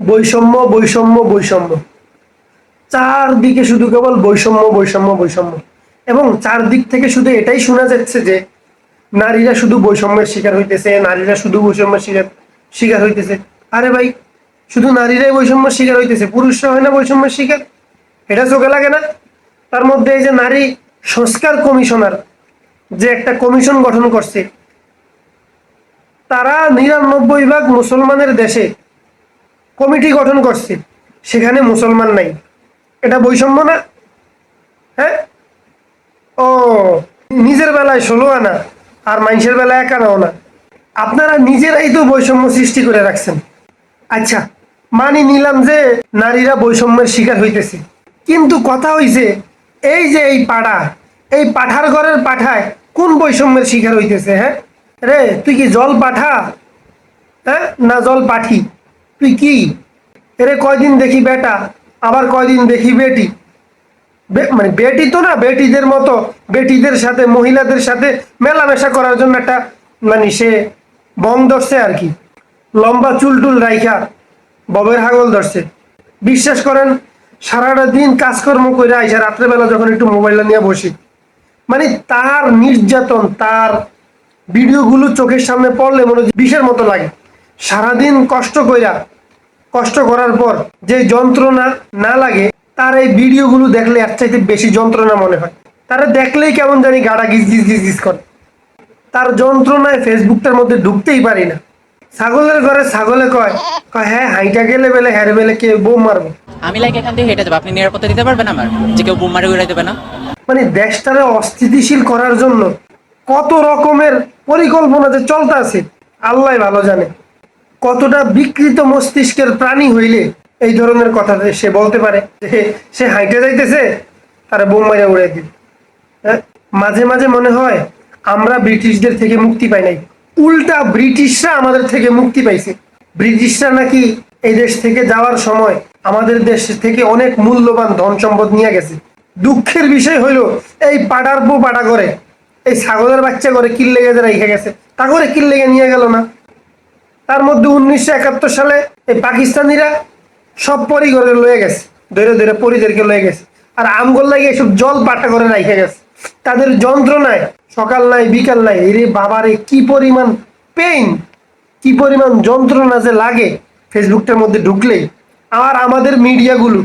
বৈষম্য বৈষম্য বৈষম্য। চারদিকে শুধু কেবল বৈষম্য বৈষম্য বৈষম্য। এবং চারদিক থেকে শুধু এটাই শোনা যাচ্ছে যে, নারীরা শুধু বৈষম্যের শিকার হইতেছে, নারীরা শুধু বৈষম্যের শিকার শিকার হইতেছে। আরে ভাই, শুধু নারীরাই বৈষম্যের শিকার হইতেছে, পুরুষরা হয় না বৈষম্যের শিকার? এটা চোখে লাগে না? তার মধ্যে এই যে নারী সংস্কার কমিশনার যে একটা কমিশন গঠন করছে, তারা নিরানব্বই ভাগ মুসলমানের দেশে কমিটি গঠন করছে, সেখানে মুসলমান নাই। এটা বৈষম্য না? হ্যাঁ? ও, নিজের বেলায় ষোলো আনা, আর মানুষের বেলায় এক আনাও না আপনারা নিজেরাই তো বৈষম্য সৃষ্টি করে রাখছেন। আচ্ছা মানি নিলাম যে নারীরা বৈষম্যের শিকার হইতেছে। কিন্তু কথা হইছে এই যে এই পাড়া, এই পাঠার ঘরের পাঠায় কোন বৈষম্যের শিকার হইতেছে হ্যাঁ? রে, তুই কি জল পাঠা? হ্যাঁ? না জল পাঠি? তুই কি? এরে কয়দিন দেখি বেটা, আবার কয়দিন দেখি বেটি। মানে বেটি তো না, বেটিদের মতো, বেটিদের সাথে, মহিলাদের সাথে মেলামেশা করার জন্য একটা মানে সে বং ধরছে আর কি। লম্বা চুল টুল রাইখা, ববের হাগল ধরছে। বিশ্বাস করেন, সারাটা দিন কাজকর্ম করে আইসা রাত্রেবেলা যখন একটু মোবাইলটা নিয়ে বসি। মানে তার নির্যাতন, তার ভিডিওগুলো চোখের সামনে পড়লে মনে হচ্ছে বিষের মতো লাগে। সারাদিন কষ্ট কইরা কষ্ট করার পর যে যন্ত্রণা না লাগে তার এই ভিডিওগুলো দেখলে এর চাইতে বেশি যন্ত্রণা মনে হয়। তারা দেখলেই কেমন জানি গাড়া গিজ গিজ গিজ গিজ করে। তার যন্ত্রণায় ফেসবুকটার মধ্যে ঢুকতেই পারি না। ছাগলের ঘরে ছাগলে কয় কয় হ্যাঁ হাইটা গেলে বেলে হ্যারে বেলে কে বোম মারবো। আমি লাইক এখান থেকে হেঁটে যাব। আপনি নিরাপত্তা দিতে পারবেন আমার? যে কেউ বোম মারে উড়াই দেবে না? মানে দেশটারে অস্থিতিশীল করার জন্য কত রকমের পরিকল্পনা যে চলতে আছে আল্লাহ ভালো জানে। কতটা বিকৃত মস্তিষ্কের প্রাণী হইলে এই ধরনের কথা সে বলতে পারে? যে সে হাইটে যাইতেছে, তারা বোম মারে উড়াই দিবে। হ্যাঁ? মাঝে মাঝে মনে হয় আমরা ব্রিটিশদের থেকে মুক্তি পাই নাই। উল্টা ব্রিটিশরা আমাদের থেকে মুক্তি পাইছে। ব্রিটিশরা নাকি এই দেশ থেকে যাওয়ার সময় আমাদের দেশ থেকে অনেক মূল্যবান ধন সম্পদ নিয়ে গেছে। দুঃখের বিষয় হইল এই পাড়ার বউ পাড়া করে এই ছাগলের বাচ্চা করে কিল লেগে যে রেখে গেছে। তা করে কিল লেগে নিয়ে গেল না। তার মধ্যে উনিশশো একাত্তর সালে এই পাকিস্তানিরা সব পরি করে লয়ে গেছে, ধরে ধরে পরিদেরকে লয়ে গেছে। আর আমগোল লাগে এসব জল পাটা করে রাখে গেছে। তাদের যন্ত্রণায় সকাল নাই, বিকাল নাই। এরে বাবারে, কি পরিমাণ পেইন কি পরিমাণ যন্ত্রণা যে লাগে ফেসবুকটার মধ্যে ঢুকলেই আর আমাদের মিডিয়াগুলো,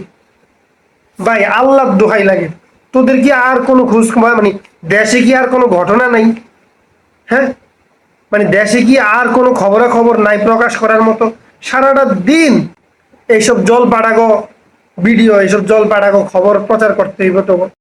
ভাই আল্লাহ দোহাই লাগে। তোদের কি আর কোনো খোঁজ মানে দেশে কি আর কোনো ঘটনা নাই? হ্যাঁ? মানে দেশে কি আর কোনো খবরাখবর নাই প্রকাশ করার মতো সারাটা দিন এইসব জল পাড়াগো ভিডিও, এইসব জল পাড়াগো খবর প্রচার করতে হইব তো।